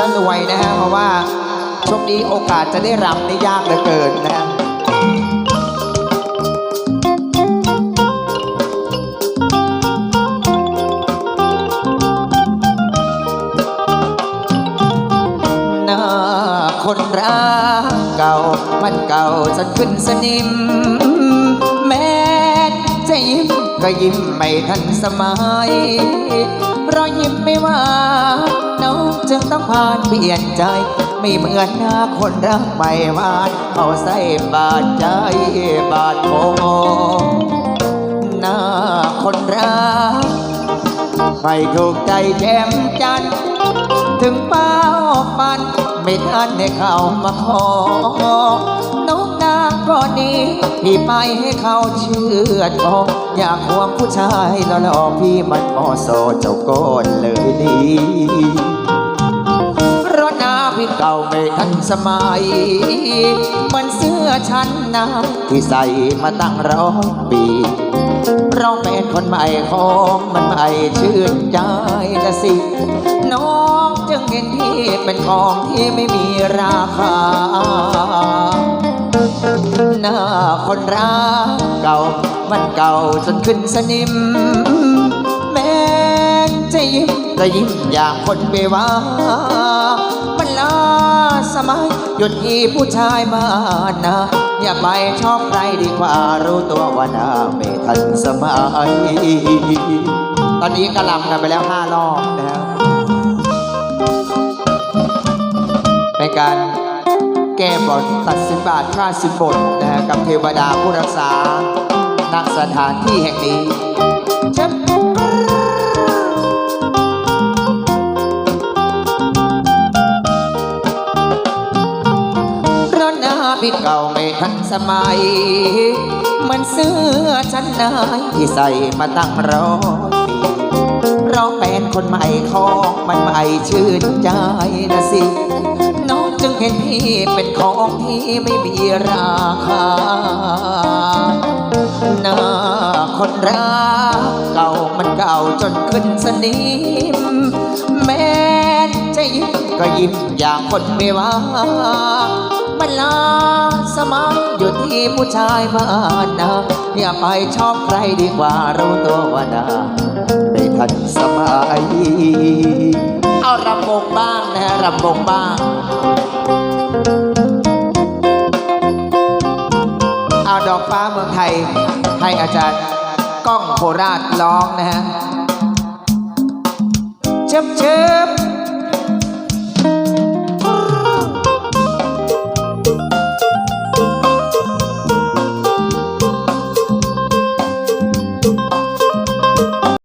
แล้วรวยนะฮะเพราะว่าช่วงนี้โอกาสจะได้รำนี่ยากเหลือเกินนะฮะหน้าคนรักเก่ามันเก่าจนขึ้นสนิม แม้จะยิ้มก็ยิ้มไม่ทันสมัยรอยยิ้มไม่หวา ต้องผ่านเปลี่ยนใจ ไม่เหมือนหน้าคนรักไม่หวานเอาใส่บาดใจบาดโมหน้าคนรักไม่ถูกใจแจ่มจัน ถึงเป้าปัน ไม่ทันให้เข้ามาขอน้องนางก็ดีพี่ไปให้เขาเชื่อทองอยากควงผู้ชายแล้วหล่อๆพี่มันมอโซเจ้าก้นเลยดี รถน้ำพี่เก่าไม่ทันสมัย มันเสื้อชั้นน้ำที่ใส่มาตั้งร้อยปี เราเป็นคนใหม่ของมันใหม่ชื่นใจละสิ น้องจึงเห็นพี่เป็นของที่ไม่มีราคาหน้าคนรักเก่ามันเก่าจนขึ้นสนิม จะยิ้มก็ยิ้มอย่างคนเบวามันลาสมัยหยุดที่ผู้ชายมานะ อย่าไปชอบใครดีกว่ารู้ตัวว่าหน้าไม่ทันสมัย ตอนนี้กระลำกันไปแล้วห้ารอบนะครับเป็นการแก้บทตัดสินบาทค่าสินบทนะฮะกับเทวดาผู้รักษานักสถานที่แห่งนี้เชับะหน้าพี่เก่าไม่ทันสมัย มันเสื้อชั้นในที่ใส่มาตั้งร้อยปีเราเป็นคนใหม่ของมันใหม่ชื่นใจนะสิ น้องจึงเห็นพี่เป็นของที่ไม่มีราคาหน้าคนรักเก่ามันเก่าจนขึ้นสนิมแม้จะยิ้มก็ยิ้มอย่างคนไม่ว่า มันลาสมัยอยู่ที่ผู้ชายบ้านนาอย่าไปชอบใครดีกว่ารู้ตัววานาได้ทันสมัยเอารำวงบ้างนะรำวงบ้างเอาดอกฟ้าเมืองไทย ให้อาจารย์ก้องโคราชร้องนะฮะเชิบเชิบ